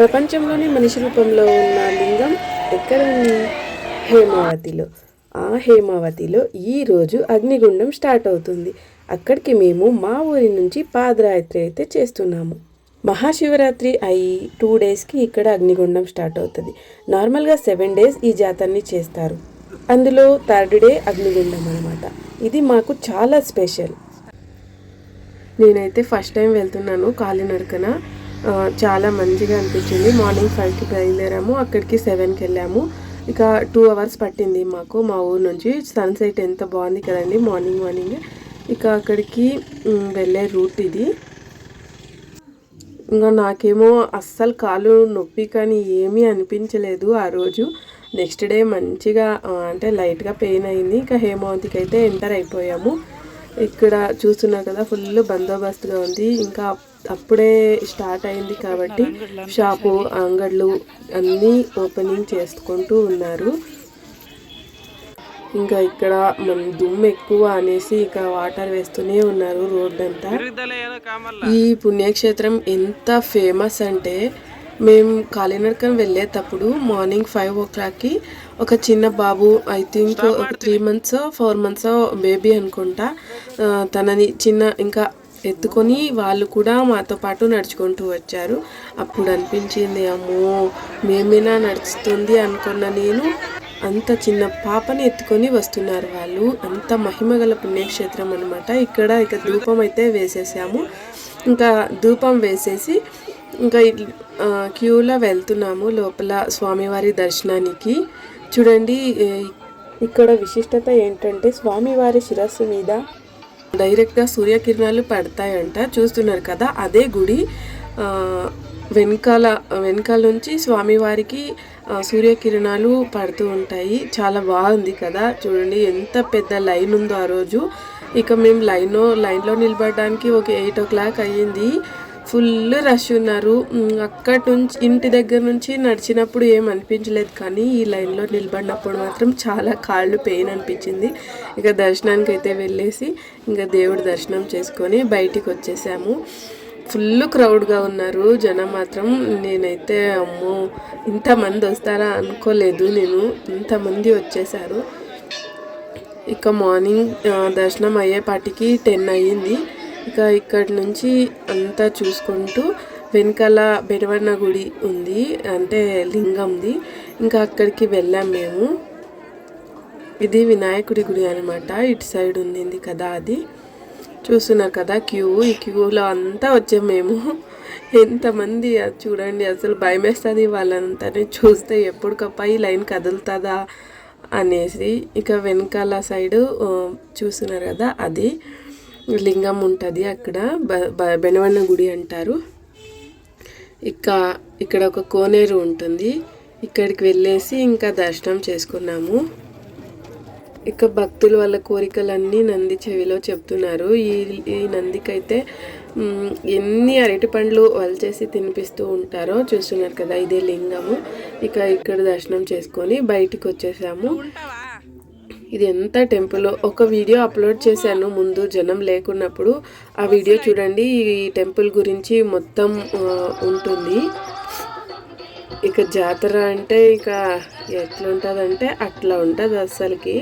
ప్రపంచంలోని మనిషి రూపంలో ఉన్న లింగం ఎక్కడ ఉంది? హేమావతిలో. ఆ హేమావతిలో ఈరోజు అగ్నిగుండం స్టార్ట్ అవుతుంది. అక్కడికి మేము మా ఊరి నుంచి పాదయాత్ర అయితే చేస్తున్నాము. మహాశివరాత్రి అయి టూ డేస్కి ఇక్కడ అగ్నిగుండం స్టార్ట్ అవుతుంది. నార్మల్గా సెవెన్ డేస్ ఈ జాతరని చేస్తారు. అందులో థర్డ్ డే అగ్నిగుండం అనమాట ఇది మాకు చాలా స్పెషల్. నేనైతే ఫస్ట్ టైం వెళ్తున్నాను కాలినడకన. చాలా మంచిగా అనిపించింది. మార్నింగ్ ఫైవ్కి బయలుదేరాము. అక్కడికి సెవెన్కి వెళ్ళాము. ఇక టూ అవర్స్ పట్టింది మాకు మా ఊరు నుంచి. సన్సెట్ ఎంత బాగుంది కదండి మార్నింగ్ మార్నింగ్. ఇక అక్కడికి వెళ్ళే రూట్ ఇది. ఇంకా నాకేమో అస్సలు కాలు నొప్పి కానీ ఏమీ అనిపించలేదు ఆ రోజు. నెక్స్ట్ డే మంచిగా అంటే లైట్గా పెయిన్ అయింది. ఇంకా హేమావతికి అయితే ఎంటర్ అయిపోయాము. ఇక్కడ చూస్తున్నారు కదా ఫుల్ బందోబస్తుగా ఉంది. ఇంకా అప్పుడే స్టార్ట్ అయింది కాబట్టి షాపు అంగడ్లు అన్నీ ఓపెనింగ్ చేసుకుంటూ ఉన్నారు. ఇంకా ఇక్కడ మన దుమ్ము ఎక్కువ అనేసి ఇక వాటర్ వేస్తూనే ఉన్నారు రోడ్ అంతా ఈ పుణ్యక్షేత్రం ఎంత ఫేమస్ అంటే మేము కాలినడకం వెళ్ళేటప్పుడు మార్నింగ్ ఫైవ్ ఓ క్లాక్కి ఒక చిన్న బాబు I think three months four months baby అనుకుంటా తనని చిన్న ఇంకా ఎత్తుకొని వాళ్ళు కూడా మాతో పాటు నడుచుకుంటూ వచ్చారు. అప్పుడు అనిపించింది అమ్మో మేమేనా నడుస్తుంది అనుకున్న నేను అంత చిన్న పాపని ఎత్తుకొని వస్తున్నారు వాళ్ళు. అంత మహిమగల పుణ్యక్షేత్రం అనమాట ఇక్కడ ఇక ధూపం అయితే వేసేసాము. ఇంకా ధూపం వేసేసి ఇంకా క్యూలో వెళ్తున్నాము లోపల స్వామివారి దర్శనానికి. చూడండి ఇక్కడ విశిష్టత ఏంటంటే స్వామివారి శిరస్సు మీద డైరెక్ట్గా సూర్యకిరణాలు పడతాయంట. చూస్తున్నారు కదా అదే గుడి వెనకాల వెనకాల నుంచి స్వామివారికి సూర్యకిరణాలు పడుతూ ఉంటాయి. చాలా బాగుంది కదా చూడండి ఎంత పెద్ద లైన్ ఉందో ఆ రోజు. ఇక మేము లైన్ లైన్లో నిలబడడానికి ఒక ఎయిట్ ఓ క్లాక్ అయ్యింది. ఫుల్ రష్ ఉన్నారు. అక్కడి నుంచి ఇంటి దగ్గర నుంచి నడిచినప్పుడు ఏం అనిపించలేదు కానీ ఈ లైన్లో నిలబడినప్పుడు మాత్రం చాలా కాళ్ళు పెయిన్ అనిపించింది. ఇక దర్శనానికి అయితే వెళ్ళేసి ఇంకా దేవుడి దర్శనం చేసుకొని బయటికి వచ్చేసాము. ఫుల్ క్రౌడ్గా ఉన్నారు జనం మాత్రం. నేనైతే అమ్మో ఇంతమంది వస్తారా అనుకోలేదు నేను. ఇంతమంది వచ్చేసారు. ఇక మార్నింగ్ దర్శనం అయ్యేపాటికి టెన్ అయ్యింది. ఇక ఇక్కడి నుంచి అంతా చూసుకుంటూ వెనకాల బెరవన్న గుడి ఉంది అంటే లింగంది. ఇంకా అక్కడికి వెళ్ళాం మేము. ఇది వినాయకుడి గుడి అనమాట ఇటు సైడ్ ఉంది కదా అది. చూస్తున్నారు కదా క్యూ. ఈ క్యూలో అంతా వచ్చాం మేము. ఎంతమంది అది చూడండి అసలు భయమేస్తుంది వాళ్ళంతా వాళ్ళంతానే. చూస్తే ఎప్పటికప్ప ఈ లైన్ కదులుతుందా అనేసి ఇక వెనకాల సైడు చూస్తున్నారు కదా అది. లింగం ఉంటుంది అక్కడ. బ బెనవన్న గుడి అంటారు. ఇక ఇక్కడ ఒక కోనేరు ఉంటుంది. ఇక్కడికి వెళ్ళేసి ఇంకా దర్శనం చేసుకున్నాము. ఇక భక్తులు వాళ్ళ కోరికలన్నీ నంది చెవిలో చెప్తున్నారు. ఈ ఈ నందికైతే ఎన్ని అరటి పండ్లు వల్చేసి తినిపిస్తూ ఉంటారో చూస్తున్నారు కదా ఇదే లింగము. ఇక ఇక్కడ దర్శనం చేసుకొని బయటికి వచ్చేసాము. ఇది ఎంత టెంపుల్ ఒక వీడియో అప్లోడ్ చేశాను. ముందు జనం లేకున్నప్పుడు ఆ వీడియో చూడండి. ఈ టెంపుల్ గురించి మొత్తం ఉంటుంది. ఇక జాతర అంటే ఇక ఎట్లుంటుందంటే అట్లా ఉంటుంది అసలుకి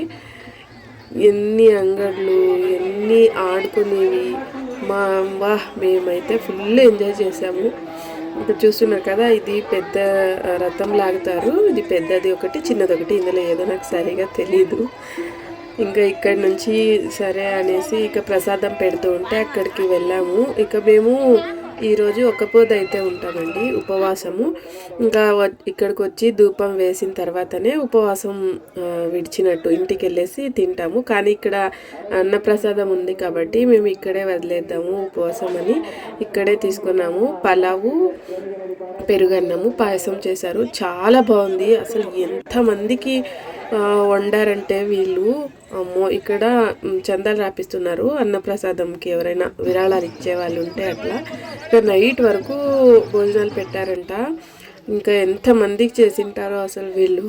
ఎన్ని అంగడ్లు ఎన్ని ఆడుకునేవి. మా అమ్మ మేమైతే ఫుల్ ఎంజాయ్ చేసాము ఇక్కడ చూస్తున్నారు కదా ఇది పెద్ద రథం లాగుతారు. ఇది పెద్దది ఒకటి చిన్నది ఒకటి. ఇందులో ఏదో నాకు సరిగా తెలీదు. ఇంకా ఇక్కడ నుంచి సరే అనేసి ఇక ప్రసాదం పెడుతూ ఉంటే అక్కడికి వెళ్ళాము. ఇక మేము ఈరోజు ఒక అయితే ఉంటామండి ఉపవాసము. ఇంకా ఇక్కడికి వచ్చి ధూపం వేసిన తర్వాతనే ఉపవాసం విడిచినట్టు ఇంటికి వెళ్ళేసి తింటాము. కానీ ఇక్కడ అన్నప్రసాదం ఉంది కాబట్టి మేము ఇక్కడే వదిలేద్దాము ఉపవాసం అని ఇక్కడే తీసుకున్నాము పలావు పెరుగన్నము పాయసం చేశారు. చాలా బాగుంది. అసలు ఎంతమందికి వండారంటే వీళ్ళు అమ్మో ఇక్కడ చందాలు రాపిస్తున్నారు అన్నప్రసాదంకి. ఎవరైనా విరాళాలు ఇచ్చే వాళ్ళు ఉంటే అట్లా. ఇక్కడ నైట్ వరకు భోజనాలు పెట్టారంట. ఇంకా ఎంతమందికి చేసింటారో అసలు వీళ్ళు.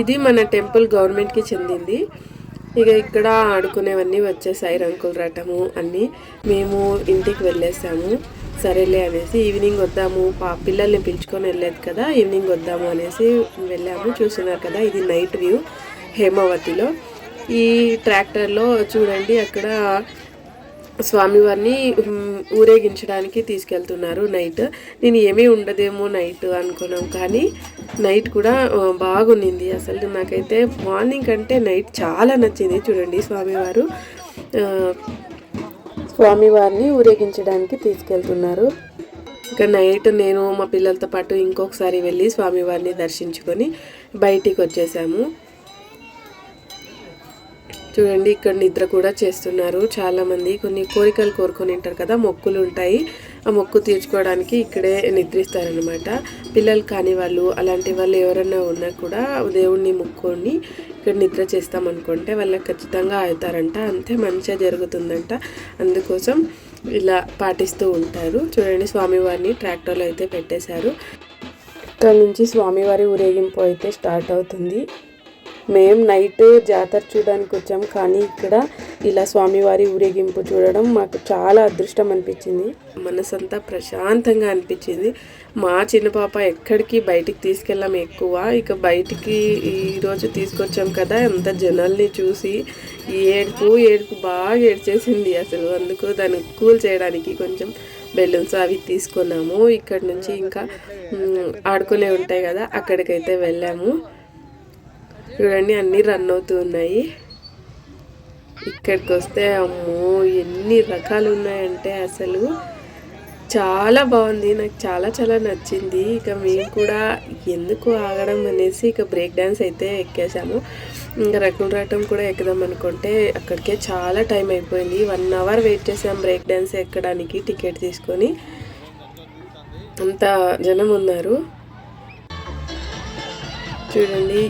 ఇది మన టెంపుల్ గవర్నమెంట్కి చెందింది. ఇక ఇక్కడ ఆడుకునేవన్నీ వచ్చేసాయి రంకులు రటము అన్నీ. మేము ఇంటికి వెళ్ళేసాము. సరేలే అనేసి ఈవినింగ్ వద్దాము పా పిల్లల్ని పిలుచుకొని వెళ్ళలేదు కదా ఈవినింగ్ వద్దాము అనేసి వెళ్ళాము. చూస్తున్నారు కదా ఇది నైట్ వ్యూ హేమావతిలో. ఈ ట్రాక్టర్లో చూడండి అక్కడ స్వామివారిని ఊరేగించడానికి తీసుకెళ్తున్నారు నైట్. నేను ఏమీ ఉండదేమో నైట్ అనుకున్నాం కానీ నైట్ కూడా ఆ, బాగుండింది. అసలు నాకైతే మార్నింగ్ కంటే నైట్ చాలా నచ్చింది చూడండి స్వామివారు. స్వామివారిని ఊరేగించడానికి తీసుకెళ్తున్నారు. ఇక నైట్ నేను మా పిల్లలతో పాటు ఇంకొకసారి వెళ్ళి స్వామివారిని దర్శించుకొని బయటికి వచ్చేసాము. చూడండి ఇక్కడ నిద్ర కూడా చేస్తున్నారు. చాలామంది కొన్ని కోరికలు కోరుకొని ఉంటారు కదా మొక్కులు ఉంటాయి. ఆ మొక్కు తీర్చుకోవడానికి ఇక్కడే నిద్రిస్తారనమాట పిల్లలు కాని వాళ్ళు అలాంటి వాళ్ళు ఎవరైనా ఉన్నా కూడా దేవుణ్ణి మొక్కుని ఇక్కడ నిద్ర చేస్తాం అనుకుంటే వాళ్ళకి ఖచ్చితంగా అవుతారంట అంతే మంచిగా జరుగుతుందంట. అందుకోసం ఇలా పాటిస్తూ ఉంటారు. చూడండి స్వామివారిని ట్రాక్టర్లో అయితే పెట్టేశారు. ఇక్కడ నుంచి స్వామివారి ఊరేగింపు అయితే స్టార్ట్ అవుతుంది. మేము నైట్ జాతర చూడడానికి వచ్చాం కానీ ఇక్కడ ఇలా స్వామివారి ఊరేగింపు చూడడం మాకు చాలా అదృష్టం అనిపించింది. మనసంతా ప్రశాంతంగా అనిపించింది. మా చిన్న పాప ఎక్కడికి బయటికి తీసుకెళ్ళాం ఎక్కువ. ఇక బయటికి ఈరోజు తీసుకొచ్చాం కదా అంత జనాల్ని చూసి ఈ ఏడుపు ఏడుపు బాగా ఏడ్చేసింది అసలు. అందుకు దాన్ని కూల్ చేయడానికి కొంచెం బెలూన్స్ అవి తీసుకున్నాము. ఇక్కడ నుంచి ఇంకా ఆడుకునే ఉంటాయి కదా అక్కడికైతే వెళ్ళాము. చూడండి అన్నీ రన్ అవుతూ ఉన్నాయి. ఇక్కడికి వస్తే అమ్మో ఎన్ని రకాలు ఉన్నాయంటే అసలు. చాలా బాగుంది నాకు చాలా చాలా నచ్చింది. ఇక మేము కూడా ఎందుకు ఆగడం అనేసి ఇక బ్రేక్ డ్యాన్స్ అయితే ఎక్కేసాము ఇంకా రకుల్ రాటం కూడా ఎక్కుదాం అనుకుంటే అక్కడికే చాలా టైం అయిపోయింది. వన్ అవర్ వెయిట్ చేసాం బ్రేక్ డ్యాన్స్ ఎక్కడానికి టికెట్ తీసుకొని. అంత జనం ఉన్నారు. చూడండి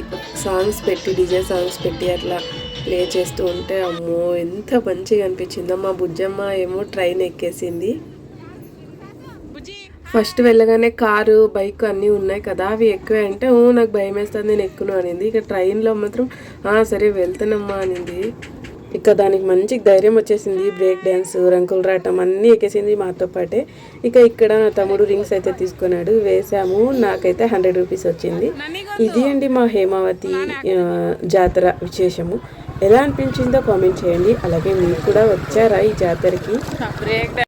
సాంగ్స్ పెట్టి డిజే సాంగ్స్ పెట్టి అట్లా ప్లే చేస్తూ ఉంటే అమ్మో ఎంత మంచిగా అనిపించిందో. మా బుజ్జమ్మ ఏమో ట్రైన్ ఎక్కేసింది. ఫస్ట్ వెళ్ళగానే కారు బైక్ అన్నీ ఉన్నాయి కదా అవి ఎక్కువ అంటే నాకు భయం వేస్తుంది నేను ఎక్కును అనింది. ఇక ట్రైన్లో మాత్రం సరే వెళ్తానమ్మా అనింది. ఇక దానికి మంచి ధైర్యం వచ్చేసింది. బ్రేక్ డ్యాన్స్ రంకులు రావటం అన్నీ ఎక్కేసింది మాతో పాటే. ఇక ఇక్కడ నా తమ్ముడు రింగ్స్ అయితే తీసుకున్నాడు. వేసాము నాకైతే హండ్రెడ్ రూపీస్ వచ్చింది. ఇది అండి మా హేమావతి జాతర విశేషము. ఎలా అనిపించిందో కామెంట్ చేయండి. అలాగే మీరు కూడా వచ్చారా ఈ జాతరకి?